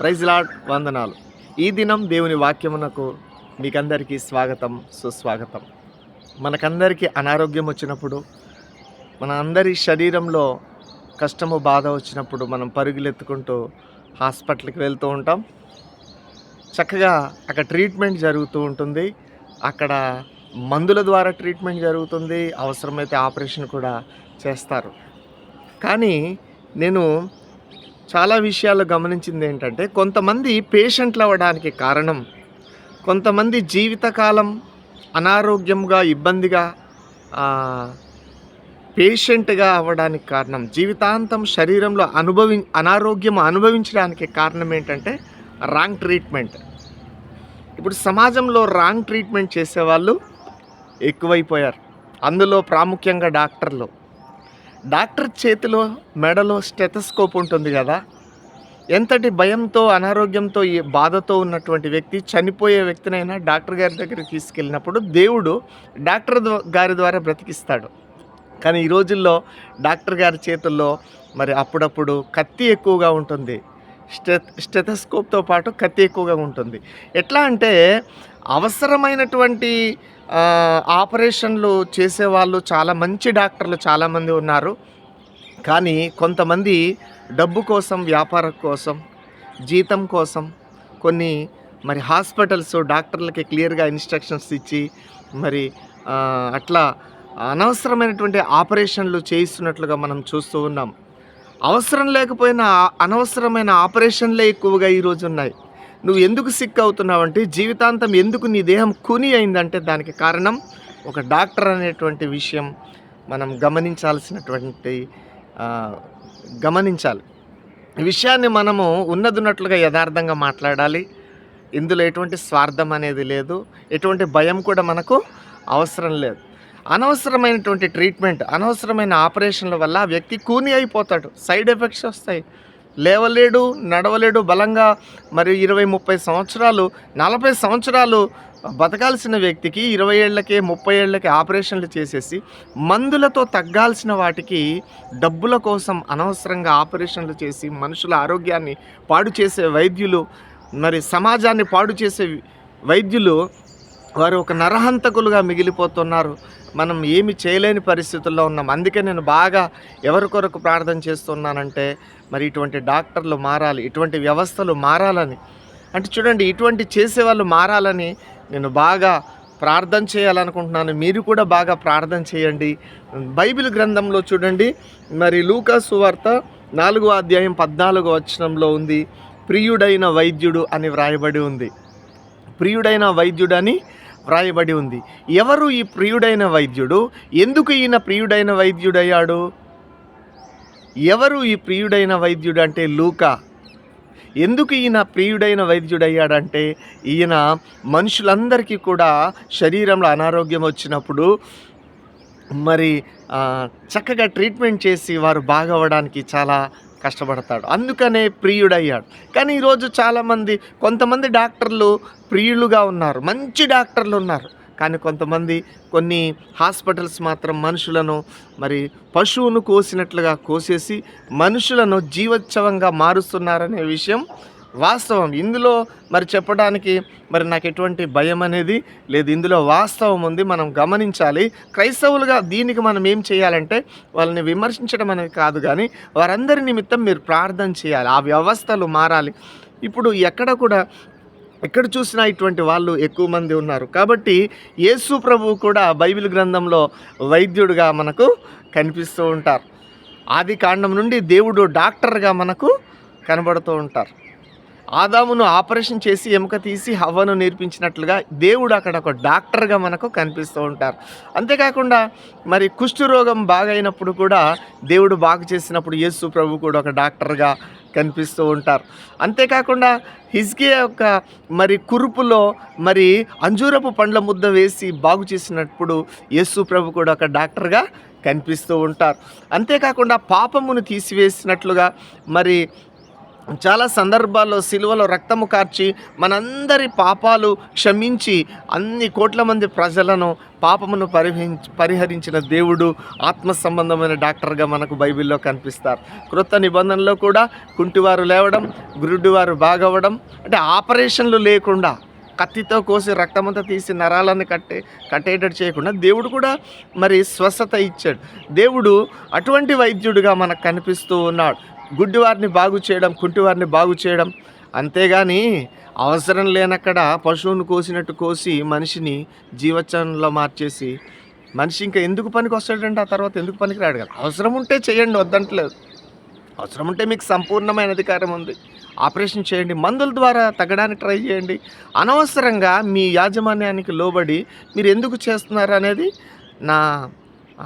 Praise lord వందనాలు. ఈ దినం దేవుని వాక్యమునకు మీకందరికీ స్వాగతం సుస్వాగతం. మనకందరికీ అనారోగ్యం వచ్చినప్పుడు మన అందరి శరీరంలో కష్టము బాధ వచ్చినప్పుడు మనం పరుగులెత్తుకుంటూ హాస్పిటల్కి వెళ్తూ ఉంటాం. చక్కగా అక్కడ ట్రీట్మెంట్ జరుగుతూ ఉంటుంది. అక్కడ మందుల ద్వారా ట్రీట్మెంట్ జరుగుతుంది. అవసరమైతే ఆపరేషన్ కూడా చేస్తారు. కానీ నేను చాలా విషయాలు గమనించింది ఏంటంటే కొంతమంది పేషెంట్లు అవ్వడానికి కారణం కొంతమంది జీవితకాలం అనారోగ్యంగా ఇబ్బందిగా పేషెంట్గా అవ్వడానికి కారణం జీవితాంతం శరీరంలో అనుభవి అనారోగ్యం అనుభవించడానికి కారణం ఏంటంటే రాంగ్ ట్రీట్మెంట్. ఇప్పుడు సమాజంలో రాంగ్ ట్రీట్మెంట్ చేసేవాళ్ళు ఎక్కువైపోయారు. అందులో ప్రాముఖ్యంగా డాక్టర్లు. డాక్టర్ చేతిలో మెడలో స్టెథస్కోప్ ఉంటుంది కదా? ఎంతటి భయంతో అనారోగ్యంతో ఈ బాధతో ఉన్నటువంటి వ్యక్తి చనిపోయే వ్యక్తినైనా డాక్టర్ గారి దగ్గరికి తీసుకెళ్ళినప్పుడు దేవుడు డాక్టర్ గారి ద్వారా బ్రతికిస్తాడు. కానీ ఈ రోజుల్లో డాక్టర్ గారి చేతుల్లో మరి అప్పుడప్పుడు కత్తి ఎక్కువగా ఉంటుంది. స్టె స్టెథస్కోప్తో పాటు కత్తి ఎక్కువగా ఉంటుంది. ఎట్లా అంటే అవసరమైనటువంటి ఆపరేషన్లు చేసేవాళ్ళు చాలా మంచి డాక్టర్లు చాలామంది ఉన్నారు. కానీ కొంతమంది డబ్బు కోసం వ్యాపారం కోసం జీతం కోసం కొన్ని మరి హాస్పిటల్స్ డాక్టర్లకి క్లియర్గా ఇన్స్ట్రక్షన్స్ ఇచ్చి మరి అట్లా అనవసరమైనటువంటి ఆపరేషన్లు చేయిస్తున్నట్లుగా మనం చూస్తూ ఉన్నాం. అవసరం లేకపోయినా అనవసరమైన ఆపరేషన్లే ఎక్కువగా ఈరోజు ఉన్నాయి నువ్వు ఎందుకు సిక్ అవుతున్నావంటే జీవితాంతం ఎందుకు నీ దేహం కుని అయిందంటే దానికి కారణం ఒక డాక్టర్ అనేటువంటి విషయం మనం గమనించాల్సినటువంటి గమనించాలి. ఈ విషయాన్ని మనము ఉన్నదున్నట్లుగా యథార్థంగా మాట్లాడాలి. ఇందులో ఎటువంటి స్వార్థం అనేది లేదు. ఎటువంటి భయం కూడా మనకు అవసరం లేదు. అనవసరమైనటువంటి ట్రీట్మెంట్ అనవసరమైన ఆపరేషన్ల వల్ల ఆ వ్యక్తి కూని అయిపోతాడు. సైడ్ ఎఫెక్ట్స్ వస్తాయి. లేవలేడు నడవలేడు బలంగా మరి ఇరవై ముప్పై సంవత్సరాలు నలభై సంవత్సరాలు బతకాల్సిన వ్యక్తికి ఇరవై ఏళ్ళకే ముప్పై ఏళ్ళకే ఆపరేషన్లు చేసేసి మందులతో తగ్గాల్సిన వాటికి డబ్బుల కోసం అనవసరంగా ఆపరేషన్లు చేసి మనుషుల ఆరోగ్యాన్ని పాడు చేసే వైద్యులు మరి సమాజాన్ని పాడు చేసే వైద్యులు వారు ఒక నరహంతకులుగా మిగిలిపోతున్నారు. మనం ఏమి చేయలేని పరిస్థితుల్లో ఉన్నాం. అందుకే నేను బాగా ఎవరి కొరకు ప్రార్థన చేస్తున్నానంటే మరి ఇటువంటి డాక్టర్లు మారాలి ఇటువంటి వ్యవస్థలు మారాలని. అంటే చూడండి ఇటువంటి చేసేవాళ్ళు మారాలని నేను బాగా ప్రార్థన చేయాలనుకుంటున్నాను. మీరు కూడా బాగా ప్రార్థన చేయండి. బైబిల్ గ్రంథంలో చూడండి మరి లూకాసు వార్త నాలుగో అధ్యాయం పద్నాలుగో వచనంలో ఉంది ప్రియుడైన వైద్యుడు అని వ్రాయబడి ఉంది. ప్రియుడైన వైద్యుడు అని వ్రాయబడి ఉంది. ఎవరు ఈ ప్రియుడైన వైద్యుడు? ఎందుకు ఈయన ప్రియుడైన వైద్యుడయ్యాడు? ఎవరు ఈ ప్రియుడైన వైద్యుడు అంటే లూకా. ఎందుకు ఈయన ప్రియుడైన వైద్యుడయ్యాడంటే ఈయన మనుషులందరికీ కూడా శరీరంలో అనారోగ్యం వచ్చినప్పుడు మరి చక్కగా ట్రీట్మెంట్ చేసి వారు బాగవడానికి చాలా కష్టపడతాడు. అందుకనే ప్రియుడయ్యాడు. కానీ ఈరోజు చాలామంది కొంతమంది డాక్టర్లు ప్రియులుగా ఉన్నారు. మంచి డాక్టర్లు ఉన్నారు. కానీ కొంతమంది కొన్ని హాస్పిటల్స్ మాత్రం మనుషులను మరి పశువును కోసినట్లుగా కోసేసి మనుషులను జీవోత్సవంగా మారుస్తున్నారనే విషయం వాస్తవం. ఇందులో మరి చెప్పడానికి మరి నాకు ఎటువంటి భయం అనేది లేదు. ఇందులో వాస్తవం ఉంది. మనం గమనించాలి. క్రైస్తవులుగా దీనికి మనం ఏం చేయాలంటే వాళ్ళని విమర్శించడం అనేది కాదు కానీ వారందరి నిమిత్తం మీరు ప్రార్థన చేయాలి. ఆ వ్యవస్థలు మారాలి. ఇప్పుడు ఎక్కడ కూడా ఎక్కడ చూసినా ఇటువంటి వాళ్ళు ఎక్కువ మంది ఉన్నారు. కాబట్టి యేసు ప్రభువు కూడా బైబిల్ గ్రంథంలో వైద్యుడిగా మనకు కనిపిస్తూ ఉంటారు. ఆది కాండం నుండి దేవుడు డాక్టర్గా మనకు కనబడుతూ ఉంటారు. ఆదామును ఆపరేషన్ చేసి ఎముక తీసి హవ్వను నేర్పించినట్లుగా దేవుడు అక్కడ ఒక డాక్టర్గా మనకు కనిపిస్తూ ఉంటారు. అంతేకాకుండా మరి కుష్ఠరోగం బాగైనప్పుడు కూడా దేవుడు బాగు చేసినప్పుడు యేసు ప్రభు కూడా ఒక డాక్టర్గా కనిపిస్తూ ఉంటారు. అంతేకాకుండా హిజ్కే యొక్క మరి కురుపులో మరి అంజూరపు పండ్ల ముద్ద వేసి బాగు చేసినప్పుడు యేసు ప్రభు కూడా ఒక డాక్టర్గా కనిపిస్తూ ఉంటారు. అంతేకాకుండా పాపమును తీసివేసినట్లుగా మరి చాలా సందర్భాల్లో సిలువలో రక్తము కార్చి మనందరి పాపాలు క్షమించి అన్ని కోట్ల మంది ప్రజలను పాపమును పరిహరించి పరిహరించిన దేవుడు ఆత్మ సంబంధమైన డాక్టర్గా మనకు బైబిల్లో కనిపిస్తారు. క్రొత్త నిబంధనలో కూడా కుంటివారు లేవడం గురుడివారు బాగవడం అంటే ఆపరేషన్లు లేకుండా కత్తితో కోసి రక్తమంతా తీసి నరాలను కట్టే కట్టేటట్టు చేయకుండా దేవుడు కూడా మరి స్వస్థత ఇచ్చాడు. దేవుడు అటువంటి వైద్యుడిగా మనకు కనిపిస్తూ ఉన్నాడు. గుడ్డివారిని బాగు చేయడం కుంటివారిని బాగు చేయడం. అంతేగాని అవసరం లేనక్కడ పశువును కోసినట్టు కోసి మనిషిని జీవచనంలో మార్చేసి మనిషి ఇంకా ఎందుకు పనికి వస్తాడంటే ఆ తర్వాత ఎందుకు పనికి రాడు కదా. అవసరం ఉంటే చేయండి వద్దంటలేదు. అవసరం ఉంటే మీకు సంపూర్ణమైన అధికారం ఉంది. ఆపరేషన్ చేయండి మందుల ద్వారా తగ్గడానికి ట్రై చేయండి. అనవసరంగా మీ యాజమాన్యానికి లోబడి మీరు ఎందుకు చేస్తున్నారు అనేది నా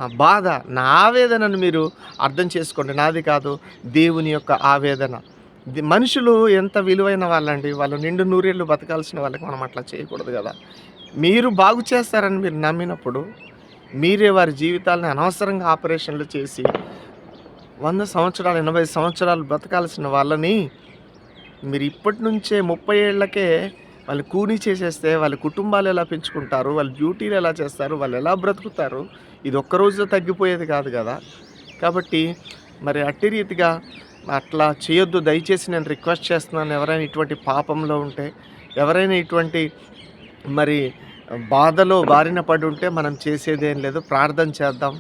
బాధ నా ఆవేదనను మీరు అర్థం చేసుకోండి నాది కాదు. దేవుని యొక్క ఆవేదన. మనుషులు ఎంత విలువైన వాళ్ళండి. వాళ్ళు నిండు నూరేళ్ళు బతకాల్సిన వాళ్ళకి మనం అట్లా చేయకూడదు కదా. మీరు బాగు చేస్తారని మీరు నమ్మినప్పుడు మీరే వారి జీవితాలను అనవసరంగా ఆపరేషన్లు చేసి వంద సంవత్సరాలు ఎనభై సంవత్సరాలు బ్రతకాల్సిన వాళ్ళని మీరు ఇప్పటి నుంచే ముప్పై ఏళ్ళకే వాళ్ళు కూని చేసేస్తే వాళ్ళ కుటుంబాలు ఎలా పెంచుకుంటారు వాళ్ళ డ్యూటీలు ఎలా చేస్తారు వాళ్ళు ఎలా బ్రతుకుతారు ఇది ఒక్క రోజులో తగ్గిపోయేది కాదు కదా. కాబట్టి మరి అట్టి రీతిగా అట్లా చేయొద్దు దయచేసి నేను రిక్వెస్ట్ చేస్తున్నాను ఎవరైనా ఇటువంటి పాపంలో ఉంటే ఎవరైనా ఇటువంటి మరి బాధలో బారిన పడి ఉంటే మనం చేసేదేం లేదు ప్రార్థన చేద్దాం.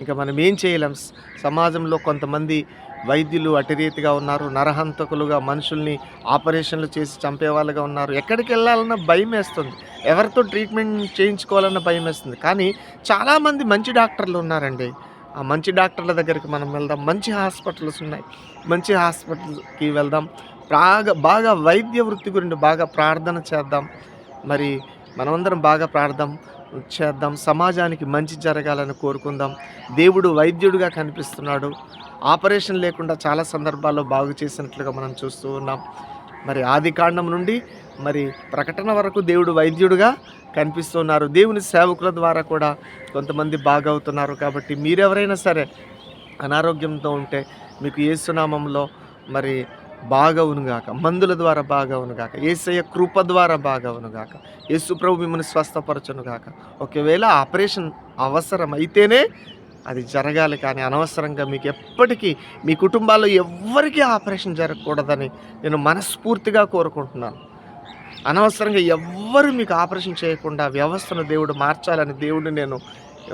ఇంకా మనం ఏం చేయలేం. సమాజంలో కొంతమంది వైద్యులు అటిరీతిగా ఉన్నారు నరహంతకులుగా మనుషుల్ని ఆపరేషన్లు చేసి చంపేవాళ్ళుగా ఉన్నారు. ఎక్కడికి వెళ్ళాలన్నా భయం వేస్తుంది ఎవరితో ట్రీట్మెంట్ చేయించుకోవాలన్న భయం వేస్తుంది కానీ చాలామంది మంచి డాక్టర్లు ఉన్నారండి. ఆ మంచి డాక్టర్ల దగ్గరికి మనం వెళ్దాం. మంచి హాస్పిటల్స్ ఉన్నాయి. మంచి హాస్పిటల్కి వెళ్దాం. బాగా బాగా వైద్య వృత్తి గురించి బాగా ప్రార్థన చేద్దాం. మరి మనమందరం బాగా ప్రార్థం. చేద్దాం. సమాజానికి మంచి జరగాలని కోరుకుందాం. దేవుడు వైద్యుడిగా కనిపిస్తున్నాడు. ఆపరేషన్ లేకుండా చాలా సందర్భాల్లో బాగు చేసినట్లుగా మనం చూస్తూ ఉన్నాం. మరి ఆది కాండం నుండి మరి ప్రకటన వరకు దేవుడు వైద్యుడిగా కనిపిస్తున్నారు. దేవుని సేవకుల ద్వారా కూడా కొంతమంది బాగవుతున్నారు. కాబట్టి మీరెవరైనా సరే అనారోగ్యంతో ఉంటే మీకు ఏసునామంలో మరి బాగవునుగాక. మందుల ద్వారా బాగవునుగాక. ఏసయ్య కృప ద్వారా బాగవునుగాక. యేసుప్రభు మిమ్మల్ని స్వస్థపరచునుగాక. ఒకవేళ ఆపరేషన్ అవసరం అయితేనే అది జరగాలి కానీ అనవసరంగా మీకు ఎప్పటికీ మీ కుటుంబాల్లో ఎవ్వరికీ ఆపరేషన్ జరగకూడదని నేను మనస్ఫూర్తిగా కోరుకుంటున్నాను. అనవసరంగా ఎవ్వరు మీకు ఆపరేషన్ చేయకుండా వ్యవస్థను దేవుడు మార్చాలని దేవుడిని నేను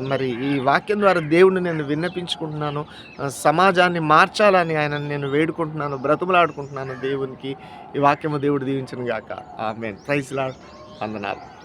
మరి ఈ వాక్యం ద్వారా దేవుడిని నేను విన్నపించుకుంటున్నాను సమాజాన్ని మార్చాలని ఆయన నేను వేడుకుంటున్నాను బ్రతుములాడుకుంటున్నాను దేవునికి. ఈ వాక్యము దేవుడు దీవించను గాక ఆమె ప్రైజ్ లాడ్. వందనాలు.